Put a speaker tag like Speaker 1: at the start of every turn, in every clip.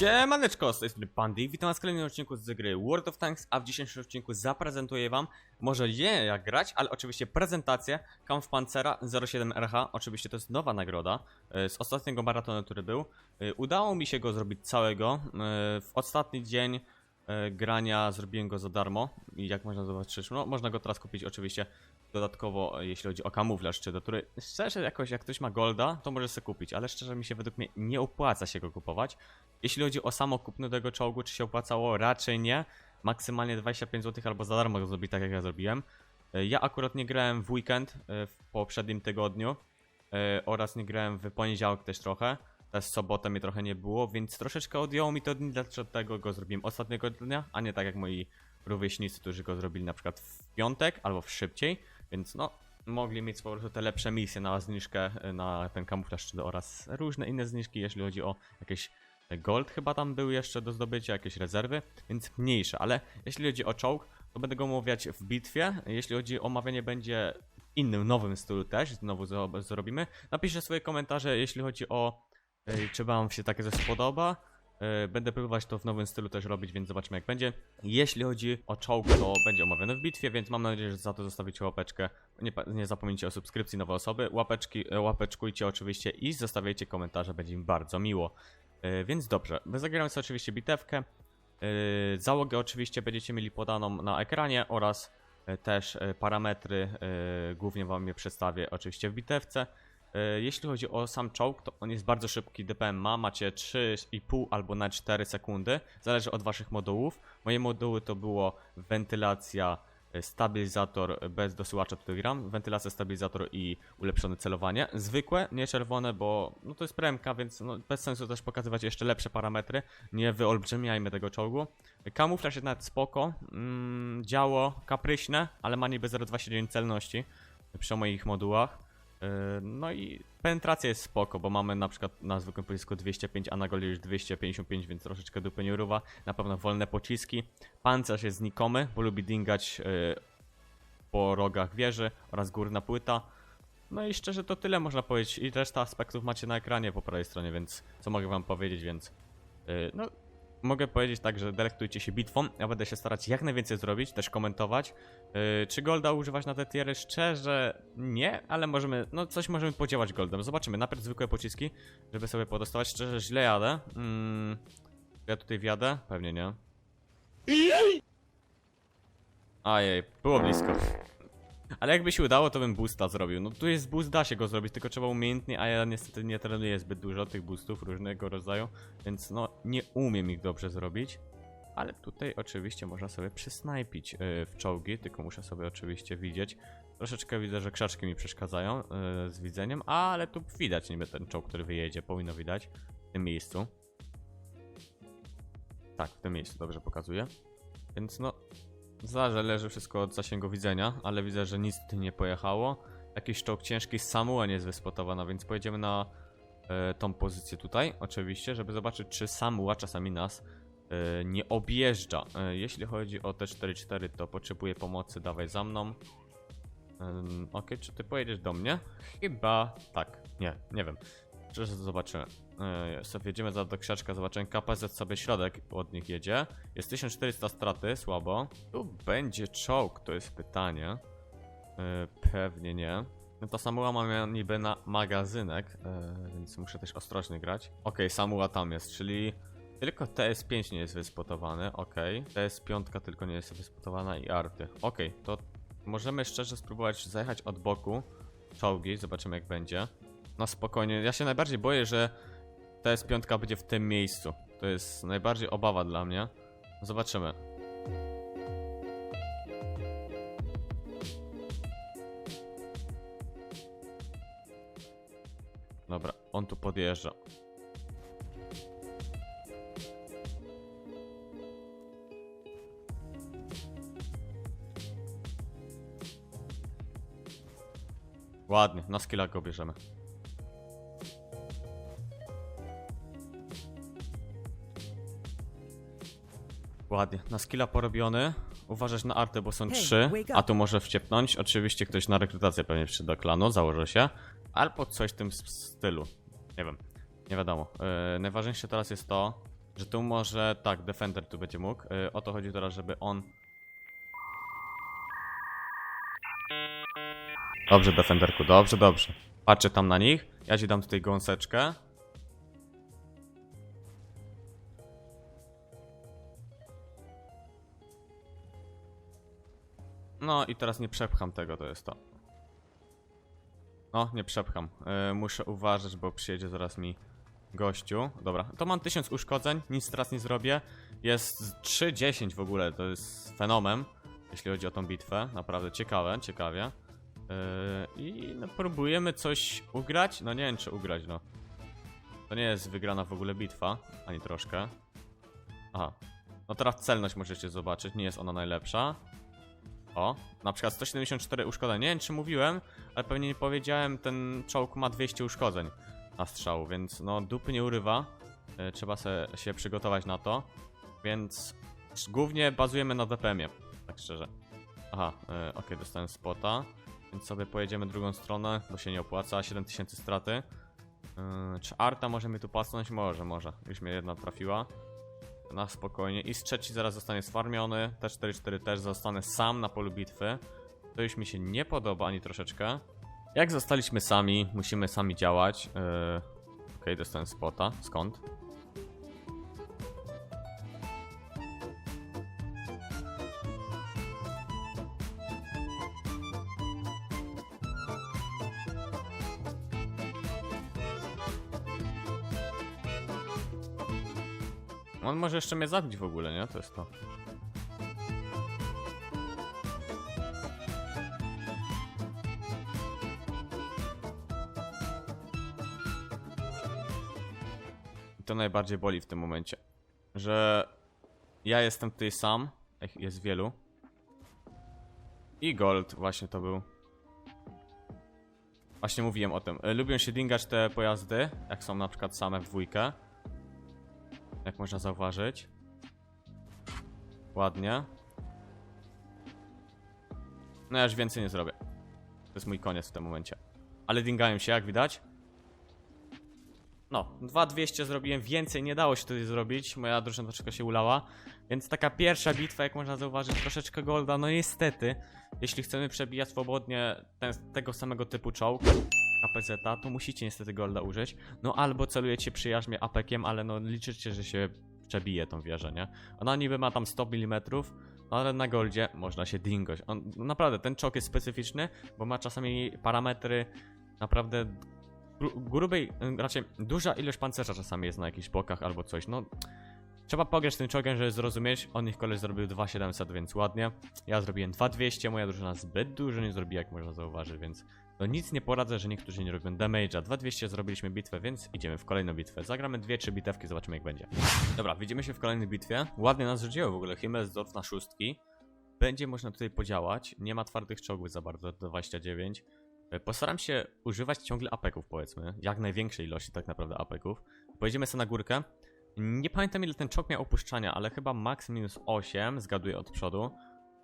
Speaker 1: Siemaneczko, z tej strony Pandy. Witam was w kolejnym odcinku z gry World of Tanks, a w dzisiejszym odcinku zaprezentuję wam może nie jak grać, ale oczywiście prezentację Kampfpancera 07RH. Oczywiście to jest nowa nagroda e, z ostatniego maratonu, który był. E, Udało mi się go zrobić całego. E, W ostatni dzień grania zrobiłem go za darmo i jak można zobaczyć, no można go teraz kupić oczywiście dodatkowo, e, jeśli chodzi o kamuflaż czy do który szczerze jakoś jak ktoś ma golda, to może sobie kupić, ale szczerze mi się według mnie nie opłaca się go kupować. Jeśli chodzi o samo kupno tego czołgu, czy się opłacało, raczej nie. Maksymalnie 25 zł albo za darmo go zrobić tak jak ja zrobiłem. E, Ja akurat nie grałem w weekend e, w poprzednim tygodniu e, oraz nie grałem w poniedziałek też trochę. Też sobotę mnie trochę nie było, więc troszeczkę odjęło mi to dni, dlatego go zrobiłem ostatniego dnia, a nie tak jak moi rówieśnicy, którzy go zrobili na przykład w piątek albo w szybciej, więc no mogli mieć po prostu te lepsze misje na zniżkę e, na ten kamuflaż oraz różne inne zniżki, jeśli chodzi o jakieś gold chyba tam był jeszcze do zdobycia, jakieś rezerwy, więc mniejsze, ale jeśli chodzi o czołg, to będę go omawiać w bitwie, jeśli chodzi o omawianie będzie w innym, nowym stylu też, znowu zrobimy. Napiszcie swoje komentarze, jeśli chodzi o e, czy wam się takie coś spodoba. E, Będę próbować to w nowym stylu też robić, więc zobaczymy jak będzie. Jeśli chodzi o czołg, to będzie omawiane w bitwie, więc mam nadzieję, że za to zostawicie łapeczkę. Nie, nie zapomnijcie o subskrypcji nowe osoby. Łapeczki, e, łapeczkujcie oczywiście i zostawiajcie komentarze, będzie mi bardzo miło. E, Więc dobrze, zagramy sobie oczywiście bitewkę. Załogę oczywiście będziecie mieli podaną na ekranie oraz też parametry, głównie wam je przedstawię oczywiście w bitewce. E, Jeśli chodzi o sam czołg, to on jest bardzo szybki, DPM ma, macie 3,5 albo na 4 sekundy, zależy od waszych modułów. Moje moduły to było wentylacja, e, stabilizator bez dosyłacza, tutaj gram, wentylacja, stabilizator i ulepszone celowanie. Zwykłe, nie czerwone, bo no to jest premka, więc no, bez sensu też pokazywać jeszcze lepsze parametry. Nie wyolbrzymiajmy tego czołgu. Kamuflaż jest nawet spoko, mm, działo kapryśne, ale ma niby 0,29 celności przy moich modułach. Yy, No i penetracja jest spoko, bo mamy na przykład na zwykłym pocisku 205, a na goli już 255, więc troszeczkę dupy nie urywa. Na pewno wolne pociski. Pancerz jest znikomy, bo lubi dingać yy, po rogach wieży oraz górna płyta. No i szczerze to tyle można powiedzieć i reszta aspektów macie na ekranie po prawej stronie, więc co mogę wam powiedzieć, więc yy, no mogę powiedzieć tak, że delektujcie się bitwą. Ja będę się starać jak najwięcej zrobić, też komentować. Yy, czy Golda używać na te tiery? Szczerze nie, ale możemy, no coś możemy podziałać Goldem. Zobaczymy, najpierw zwykłe pociski, żeby sobie podostawać. Szczerze źle jadę. Mm, ja tutaj wjadę? Pewnie nie. Ajej, było blisko. Ale jakby się udało, to bym boosta zrobił. No tu jest boost, da się go zrobić, tylko trzeba umiejętnie, a ja niestety nie trenuję zbyt dużo tych boostów różnego rodzaju, więc no nie umiem ich dobrze zrobić. Ale tutaj oczywiście można sobie przysnajpić yy, w czołgi, tylko muszę sobie oczywiście widzieć. Troszeczkę widzę, że krzaczki mi przeszkadzają yy, z widzeniem, ale tu widać niby ten czołg, który wyjedzie, powinno widać w tym miejscu. Tak, w tym miejscu dobrze pokazuje. Więc no, Zależy wszystko od zasięgu widzenia, ale widzę, że nic tutaj nie pojechało. Jakiś czołg ciężki z nie jest wyspotowana, więc pojedziemy na e, tą pozycję tutaj, oczywiście, żeby zobaczyć, czy Samuła czasami nas e, nie objeżdża. E, jeśli chodzi o T44, to potrzebuję pomocy, dawaj za mną. Okej, czy ty pojedziesz do mnie? Chyba tak, nie, nie wiem. To zobaczymy. Yy, sobie jedziemy za do krzaczka, zobaczymy KPZ sobie środek od nich jedzie. Jest 1400 straty, słabo. Tu będzie czołg, to jest pytanie. Yy, pewnie nie. No to Samuła mam niby na magazynek, yy, więc muszę też ostrożnie grać. Okej, Samuła tam jest, czyli tylko TS5 nie jest wyspotowany, okej. TS5 tylko nie jest wyspotowana i arty. Okej, to możemy szczerze spróbować zajechać od boku czołgi, zobaczymy jak będzie. No spokojnie, ja się najbardziej boję, że TS5 będzie w tym miejscu. To jest najbardziej obawa dla mnie. Zobaczymy. Dobra, on tu podjeżdża. Ładnie, na skilla go bierzemy. Ładnie, na skilla porobiony. Uważać na artę, bo są trzy,
Speaker 2: wake up.
Speaker 1: a tu może wciepnąć. Oczywiście ktoś na rekrutację pewnie do klanu, założę się. Albo coś w tym s- stylu. Nie wiem, nie wiadomo. Yy, najważniejsze teraz jest to, Że tu może, tak, Defender tu będzie mógł. Y, o to chodzi teraz, żeby on... Dobrze, Defenderku, dobrze, dobrze. Patrzę tam na nich. Ja ci dam tutaj gąseczkę. No i teraz nie przepcham tego, to jest to. No, nie przepcham. Yy, muszę uważać, bo przyjedzie zaraz mi gościu. Dobra, to mam 1000 uszkodzeń, nic teraz nie zrobię. Jest 3-10 w ogóle, to jest fenomen, jeśli chodzi o tą bitwę. Naprawdę ciekawe, ciekawie. Yy, I no, próbujemy coś ugrać. No nie wiem, czy ugrać, no. To nie jest wygrana w ogóle bitwa, ani troszkę. Aha. No teraz celność możecie zobaczyć, nie jest ona najlepsza. O, na przykład 174 uszkodzeń. Nie wiem, czy mówiłem, ale pewnie nie powiedziałem, ten czołg ma 200 uszkodzeń na strzał, więc no dupy nie urywa. E, Trzeba se, się przygotować na to. Więc głównie bazujemy na DPM-ie, tak szczerze. Aha, e, okej, dostałem spota. Więc sobie pojedziemy drugą stronę, bo się nie opłaca. 7000 straty. E, czy Arta może mnie tu pasnąć? Może, może. Już mnie jedna trafiła. Na spokojnie. I z trzeci zaraz zostanie sfarmiony. T4-4 też zostanę sam na polu bitwy. To już mi się nie podoba ani troszeczkę. Jak zostaliśmy sami, musimy sami działać. Yy... Okej, dostałem spota. Skąd? Może jeszcze mnie zabić w ogóle, nie? To jest to. To najbardziej boli w tym momencie. Że ja jestem tutaj sam, jest wielu. I Gold właśnie to był. Właśnie mówiłem o tym. E, Lubią się dingać te pojazdy, jak są na przykład same w dwójkę. Jak można zauważyć. Ładnie. No ja już więcej nie zrobię. To jest mój koniec w tym momencie. Ale dingają się, jak widać. No, 2200 zrobiłem, więcej nie dało się tutaj zrobić. Moja drużyna troszeczkę się ulała. Więc taka pierwsza bitwa, jak można zauważyć, troszeczkę golda. No niestety, jeśli chcemy przebijać swobodnie ten, tego samego typu czołg, APZ, to musicie niestety golda użyć. No albo celujecie przyjaźnie apekiem, ale no liczycie, że się przebije tą wieżę, nie? Ona niby ma tam 100 mm, no ale na goldzie można się dingoć. On, no naprawdę, ten czołg jest specyficzny, bo ma czasami parametry naprawdę gru- grubej, raczej duża ilość pancerza czasami jest na jakichś bokach albo coś, no... Trzeba pograć tym czołgiem, żeby zrozumieć. On ich koleś zrobił 2700, więc ładnie. Ja zrobiłem 2200, moja drużyna zbyt dużo nie zrobiła, jak można zauważyć, więc no nic nie poradzę, że niektórzy nie robią damage'a. 2200 zrobiliśmy bitwę, więc idziemy w kolejną bitwę. Zagramy dwie, trzy bitewki, zobaczymy jak będzie. Dobra, widzimy się w kolejnej bitwie. Ładnie nas rzuciło w ogóle, Himmelsdorf na szóstki. Będzie można tutaj podziałać. Nie ma twardych czołgów za bardzo, do 29. E, Postaram się używać ciągle apeków, powiedzmy. Jak największej ilości tak naprawdę apeków. Pojedziemy sobie na górkę. Nie pamiętam ile ten czołg miał opuszczania, ale chyba max minus 8, zgaduję od przodu.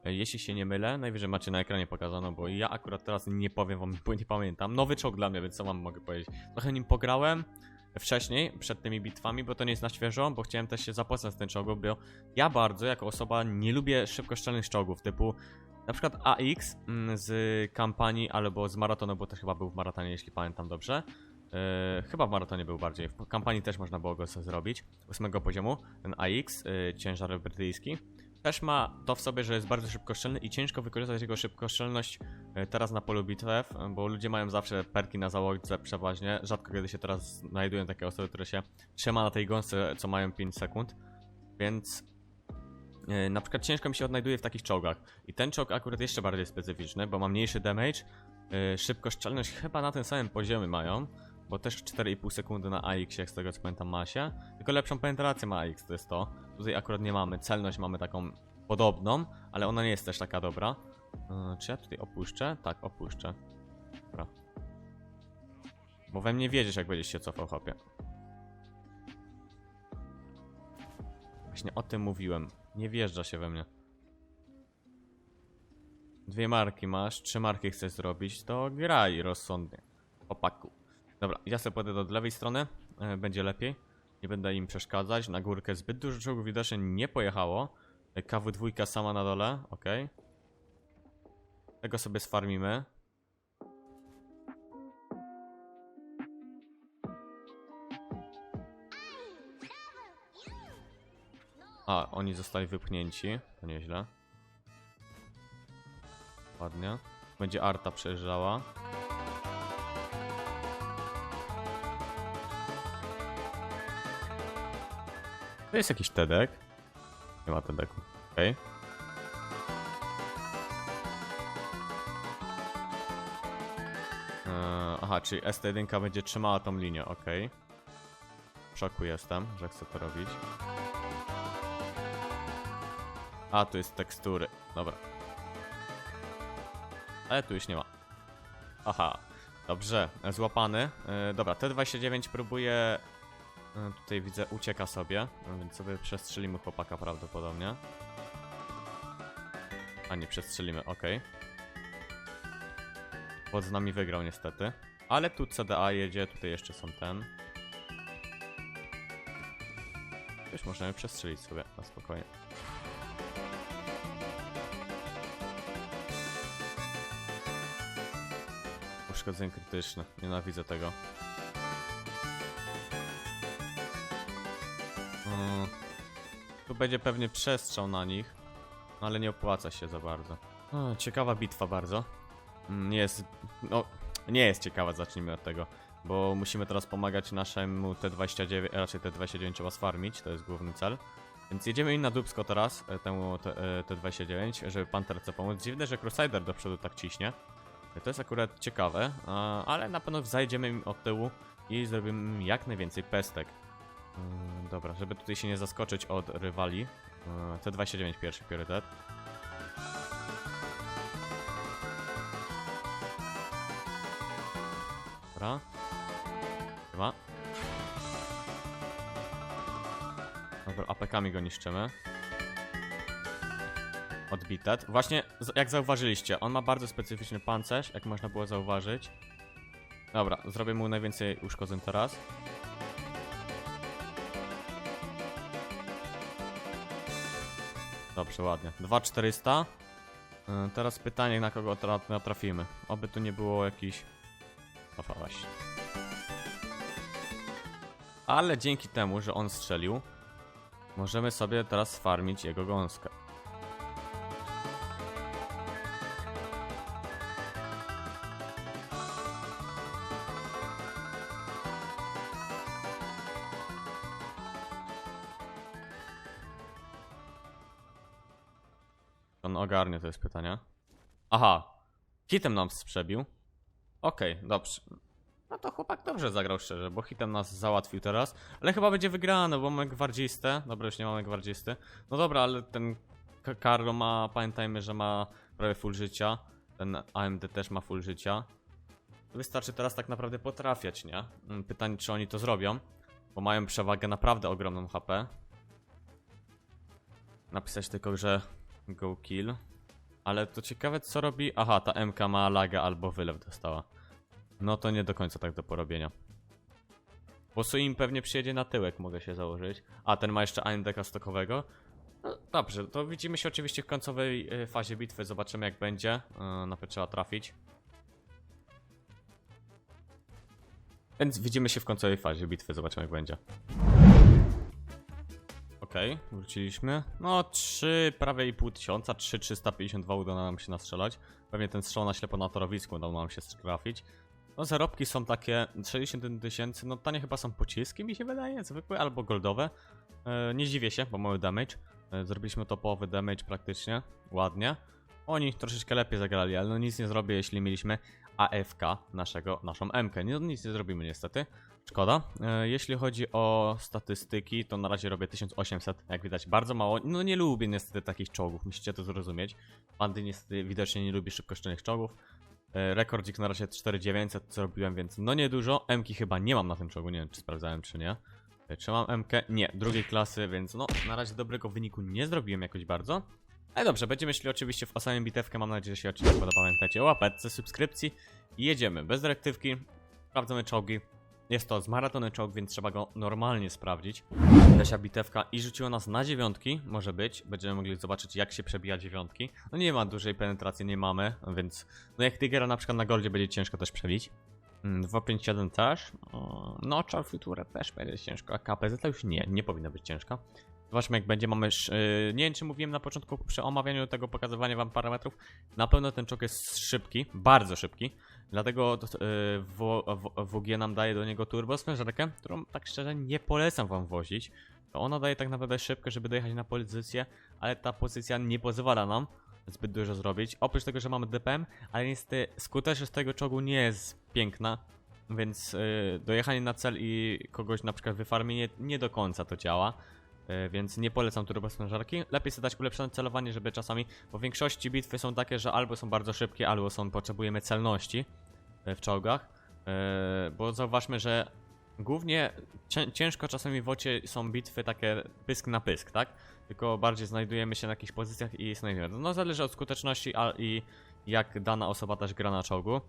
Speaker 1: E, Jeśli się nie mylę, najwyżej macie na ekranie pokazano, bo ja akurat teraz nie powiem wam, bo nie pamiętam. Nowy czołg dla mnie, więc co wam mogę powiedzieć. Trochę nim pograłem wcześniej, przed tymi bitwami, bo to nie jest na świeżo, bo chciałem też się zapoznać z tym czołgiem, bo ja bardzo, jako osoba, nie lubię szybkoszczelnych czołgów, typu na przykład AX mm, z kampanii albo z maratonu, bo też chyba był w maratonie, jeśli pamiętam dobrze. Yy, chyba w maratonie był bardziej. W kampanii też można było go sobie zrobić. Ósmego poziomu. Ten AX, yy, ciężar brytyjski. Też ma to w sobie, że jest bardzo szybkoszczelny i ciężko wykorzystać jego szybkoszczelność yy, teraz na polu bitew, bo ludzie mają zawsze perki na załodze przeważnie. Rzadko kiedy się teraz znajdują takie osoby, które się trzyma na tej gąsce, co mają 5 sekund. Więc yy, na przykład ciężko mi się odnajduje w takich czołgach. I ten czołg akurat jeszcze bardziej specyficzny, bo ma mniejszy damage. Yy, szybkoszczelność chyba na tym samym poziomie mają. Bo też 4,5 sekundy na AX, jak z tego co pamiętam ma się. Tylko lepszą penetrację ma AX, to jest to. Tutaj akurat nie mamy. Celność mamy taką podobną, ale ona nie jest też taka dobra. Yy, czy ja tutaj opuszczę? Tak, opuszczę. Dobra. Bo we mnie wiedziesz, jak będziesz się cofał, hopie. Właśnie o tym mówiłem. Nie wjeżdża się we mnie. Dwie marki masz, trzy marki chcesz zrobić, to graj rozsądnie. Opaku. Dobra, ja sobie pojadę do lewej strony, e, będzie lepiej. Nie będę im przeszkadzać. Na górkę zbyt dużo czołgów widocznie nie pojechało. KW2 sama na dole, ok. Tego sobie sfarmimy. A, oni zostali wypchnięci. To nieźle. Ładnie. Będzie Arta przejeżdżała. To jest jakiś Tedek. Nie ma Tedeku. Okej. Eee, aha, czyli ST1 będzie trzymała tą linię, okej. W szoku jestem, że chce to robić. A, tu jest tekstury. Dobra. Ale tu już nie ma. Aha. Dobrze, złapany. Yy, dobra, T29 próbuje... Yy, tutaj widzę, ucieka sobie, yy, więc sobie przestrzelimy chłopaka prawdopodobnie. A nie, przestrzelimy, okej. Pod z nami wygrał niestety. Ale tu CDA jedzie, tutaj jeszcze są ten. Już możemy przestrzelić sobie na spokojnie. Uszkodzenie krytyczne. Nienawidzę tego. Będzie pewnie przestrzał na nich, no ale nie opłaca się za bardzo. Ciekawa bitwa bardzo. Mm, Nie jest. No, nie jest ciekawa, zacznijmy od tego. Bo musimy teraz pomagać naszemu T29, raczej T29 trzeba sfarmić, to jest główny cel. Więc jedziemy im na dubsko teraz, e, temu T- e, T29, żeby Panterce pomóc. Dziwne, że Crusader do przodu tak ciśnie. To jest akurat ciekawe, ale na pewno zajdziemy im od tyłu i zrobimy im jak najwięcej pestek. Ym, Dobra, żeby tutaj się nie zaskoczyć od rywali. Yy, T29 pierwszy priorytet. Dobra. Chyba. Dobra, apekami go niszczymy. Odbitet. Właśnie, jak zauważyliście, on ma bardzo specyficzny pancerz, jak można było zauważyć. Dobra, zrobię mu najwięcej uszkodzeń teraz. Dobrze, ładnie. 2400. Yy, Teraz pytanie, na kogo tra natrafimy. Oby tu nie było jakiś... Opa, właśnie. Ale dzięki temu, że on strzelił, możemy sobie teraz farmić jego gąskę. Ogarnie, to jest pytanie. Aha, hitem nam przebił. Okej, dobrze. No to chłopak dobrze zagrał szczerze, bo hitem nas załatwił teraz. Ale chyba będzie wygrane, bo mamy gwardzistę. Dobra, już nie mamy gwardzisty. No dobra, ale ten Carlo ma, pamiętajmy, że ma prawie full życia. Ten AMD też ma full życia. Wystarczy teraz tak naprawdę potrafiać, nie? Mm, Pytanie, czy oni to zrobią, bo mają przewagę naprawdę ogromną HP. Napisać tylko, że go kill. Ale to ciekawe, co robi. Aha, ta MK ma laga albo wylew dostała. No to nie do końca tak do porobienia. Bo Sui im pewnie przyjedzie na tyłek, mogę się założyć. A ten ma jeszcze AMD stokowego. No, dobrze, to widzimy się oczywiście w końcowej y, fazie bitwy. Zobaczymy jak będzie. Yy, na trzeba trafić. Więc widzimy się w końcowej fazie bitwy, zobaczymy jak będzie. Okej, wróciliśmy. No, 3, prawie i pół tysiąca, 3,352 udało nam się nastrzelać. Pewnie ten strzał na ślepo na torowisku udało nam się trafić. No, zarobki są takie 61 tysięcy, no tanie chyba są pociski, mi się wydaje, zwykłe albo goldowe. E, nie dziwię się, bo mały damage. E, zrobiliśmy topowy damage praktycznie, ładnie. Oni troszeczkę lepiej zagrali, ale no nic nie zrobię, jeśli mieliśmy AFK naszego, naszą MK. No, nic nie zrobimy niestety. Szkoda. E, Jeśli chodzi o statystyki, to na razie robię 1800, jak widać bardzo mało. No nie lubię niestety takich czołgów, musicie to zrozumieć. Bandy niestety widocznie nie lubi szybkoszczelnych czołgów. E, Rekordzik na razie 4900 co robiłem, więc no niedużo. Mki chyba nie mam na tym czołgu, nie wiem czy sprawdzałem czy nie. E, Czy mam MK? Nie, drugiej klasy, więc no na razie dobrego wyniku nie zrobiłem jakoś bardzo. Ale dobrze, będziemy szli oczywiście w osamą bitewkę, mam nadzieję, że się oczywiście podoba. Pamiętajcie o łapeczce, subskrypcji jedziemy bez dyrektywki, sprawdzamy czołgi Jest to z maratony czołg, więc trzeba go normalnie sprawdzić. Lesia bitewka i rzuciło nas na dziewiątki, może być. Będziemy mogli zobaczyć jak się przebija dziewiątki. No nie ma dużej penetracji, nie mamy, więc no jak Tigera na przykład na goldzie będzie ciężko też przebić. Mm, 257 też. O, No, Char Future też będzie ciężko. A KPZ już nie, nie powinna być ciężka. Zobaczmy jak będzie, mamy... Yy, nie wiem czy mówiłem na początku przy omawianiu tego pokazywania wam parametrów. Na pewno ten czołg jest szybki, bardzo szybki. Dlatego W- WG nam daje do niego turbo sprężarkę, którą tak szczerze nie polecam wam wozić. To ona daje tak naprawdę szybko, żeby dojechać na pozycję, ale ta pozycja nie pozwala nam zbyt dużo zrobić. Oprócz tego, że mamy DPM, ale niestety skuteczność tego czołgu nie jest piękna, więc yy, dojechanie na cel i kogoś na przykład wyfarmienie nie do końca to działa. Yy, więc nie polecam turbo sprężarki. Lepiej sobie dać ulepszone celowanie, żeby czasami, bo w większości bitwy są takie, że albo są bardzo szybkie, albo są potrzebujemy celności yy, w czołgach. Yy, bo zauważmy, że głównie cię, ciężko czasami w ocie są bitwy takie pysk na pysk, tak? Tylko bardziej znajdujemy się na jakichś pozycjach i znajdujemy. No zależy od skuteczności a, i jak dana osoba też gra na czołgu.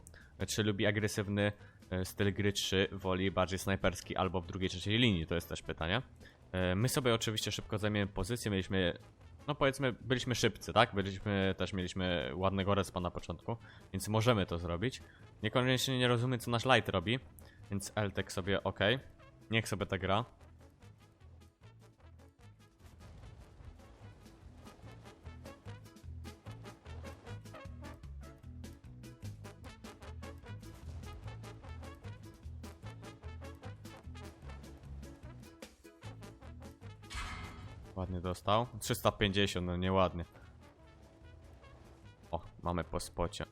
Speaker 1: Czy lubi agresywny e, styl gry, czy woli bardziej snajperski albo w drugiej, trzeciej linii, to jest też pytanie. E, My sobie oczywiście szybko zajmiemy pozycję, mieliśmy, no powiedzmy, byliśmy szybcy, tak? Byliśmy, też mieliśmy ładnego respa na początku, więc możemy to zrobić. Niekoniecznie nie rozumiem, co nasz light robi, więc LTEC sobie ok. Niech sobie ta gra. Dostał. 350, no nieładnie. O, mamy po spocie.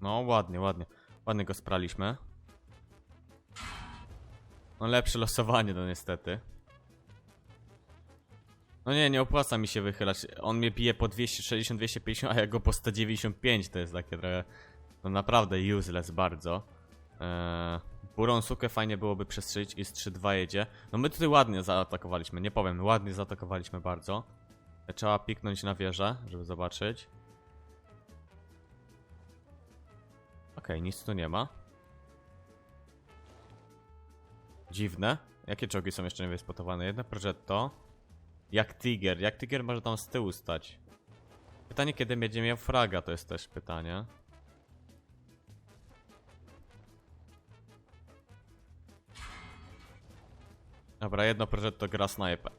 Speaker 1: No, ładnie, ładnie. Ładnie go spraliśmy. No, lepsze losowanie, no niestety. No nie, nie opłaca mi się wychylać. On mnie bije po 260, 250, a ja go po 195. To jest takie trochę. No naprawdę useless bardzo. Eee, Burą sukę fajnie byłoby przestrzelić i z 3-2 jedzie. No my tutaj ładnie zaatakowaliśmy, nie powiem, ładnie zaatakowaliśmy bardzo. Trzeba piknąć na wieżę, żeby zobaczyć. Okej, nic tu nie ma. Dziwne. Jakie czołgi są jeszcze niewyspotowane? Jedno Progetto. Jak Tiger. Jak Tiger może tam z tyłu stać? Pytanie, kiedy będzie miał fraga, to jest też pytanie. Dobra, jedno Progetto gra sniper.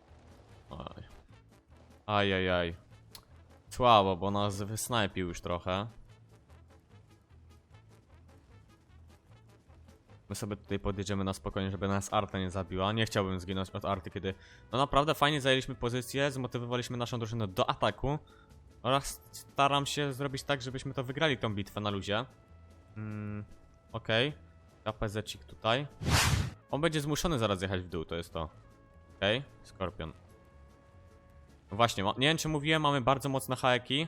Speaker 1: Oj. Ajajaj. Słabo, bo nas wysnajpił już trochę. My sobie tutaj podjedziemy na spokojnie, żeby nas Arta nie zabiła. Nie chciałbym zginąć od Arty, kiedy... No naprawdę fajnie zajęliśmy pozycję, zmotywowaliśmy naszą drużynę do ataku. Oraz staram się zrobić tak, żebyśmy to wygrali tą bitwę na luzie. Mm, Okej. Okay. KPZ-cik tutaj. On będzie zmuszony zaraz jechać w dół, to jest to. Okej, okay. Skorpion. Właśnie, nie wiem czy mówiłem, mamy bardzo mocne haeki.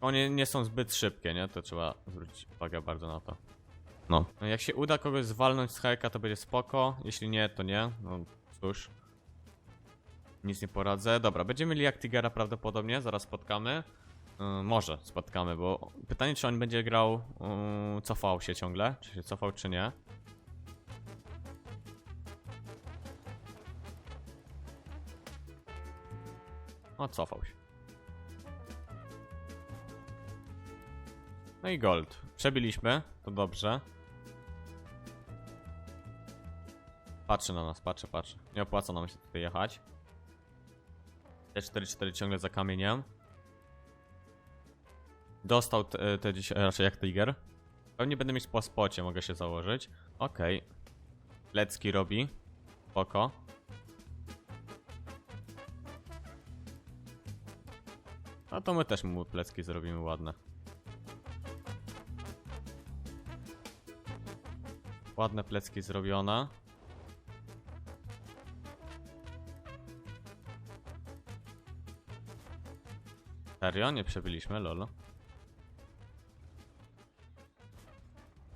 Speaker 1: One nie są zbyt szybkie, nie? To trzeba zwrócić uwagę bardzo na to. No. no jak się uda kogoś zwalnąć z hajka, to będzie spoko. Jeśli nie, to nie. No cóż. Nic nie poradzę. Dobra, będziemy mieli jak Tigera prawdopodobnie, zaraz spotkamy. Yy, może spotkamy, bo pytanie, czy on będzie grał, yy, cofał się ciągle, czy się cofał, czy nie. O, cofał się. No i gold. Przebiliśmy, to dobrze. Patrzy na nas, patrzy, patrzy. Nie opłaca nam się tutaj jechać. T4-4 ciągle za kamieniem. Dostał te, te dziś, raczej jak Tiger. Pewnie będę mieć po spocie, mogę się założyć. Okej. Lecki robi. Spoko. A to my też mu plecki zrobimy ładne. Ładne plecki zrobione. Serio? Nie przebyliśmy, lol.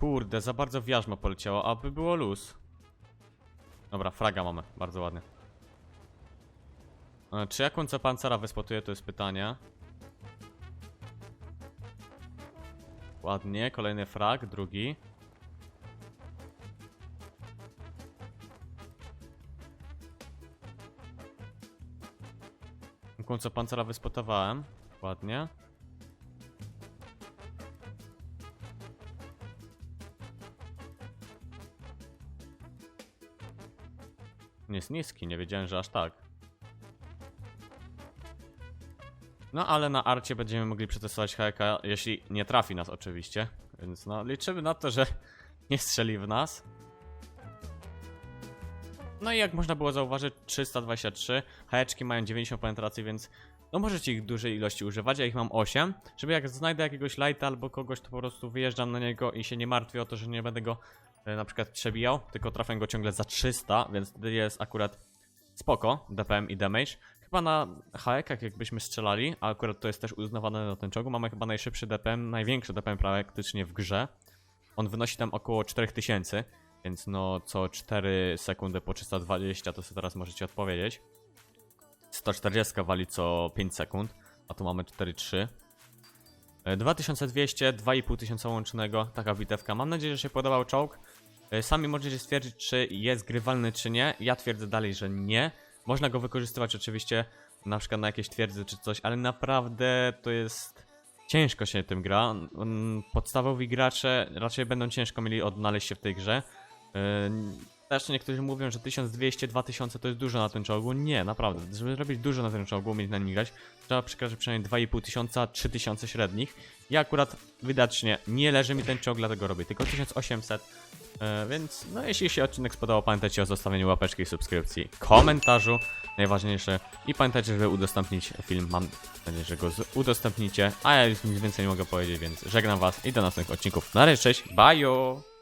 Speaker 1: Kurde, za bardzo w jarzmo poleciało, aby było luz. Dobra, fraga mamy, bardzo ładnie. E, Czy ja końca pancera wyspotuję, to jest pytanie. Ładnie, kolejny frag, drugi. Końca pancera wyspotowałem. Ładnie. Nie jest niski, nie wiedziałem, że aż tak. No ale na arcie będziemy mogli przetestować HK, jeśli nie trafi nas oczywiście. Więc no liczymy na to, że nie strzeli w nas. No i jak można było zauważyć, 323. Haeczki mają 90 penetracji, więc no możecie ich dużej ilości używać. Ja ich mam 8. Żeby jak znajdę jakiegoś lighta albo kogoś, to po prostu wyjeżdżam na niego i się nie martwię o to, że nie będę go e, na przykład przebijał, tylko trafię go ciągle za 300, więc wtedy jest akurat spoko, DPM i damage. Chyba na haekach jakbyśmy strzelali, a akurat to jest też uznawane na ten czołgu, mamy chyba najszybszy DPM, największy DPM praktycznie w grze. On wynosi tam około 4000, więc no co 4 sekundy po 320 to sobie teraz możecie odpowiedzieć. 140 wali co 5 sekund, a tu mamy 4,3. E, 2200, 2500 łącznego, taka bitewka. Mam nadzieję, że się podobał czołg. E, Sami możecie stwierdzić, czy jest grywalny, czy nie. Ja twierdzę dalej, że nie. Można go wykorzystywać oczywiście na przykład na jakieś twierdzy czy coś, ale naprawdę to jest... Ciężko się tym gra. Mm, Podstawowi gracze raczej będą ciężko mieli odnaleźć się w tej grze. Też niektórzy mówią, że 1200, 2000 to jest dużo na tym czołgu. Nie, naprawdę. Żeby zrobić dużo na tym czołgu, umieć na nim grać, trzeba przekraczać przynajmniej 2500, 3000 średnich. Ja akurat wydacznie nie leży mi ten czołg, dlatego robię tylko 1800. E, więc no jeśli się odcinek spodobał, pamiętajcie o zostawieniu łapeczki subskrypcji, komentarzu, najważniejsze i pamiętajcie, żeby udostępnić film, mam nadzieję, że go udostępnicie, a ja już nic więcej nie mogę powiedzieć, więc żegnam was i do następnych odcinków. Na razie, cześć, bye!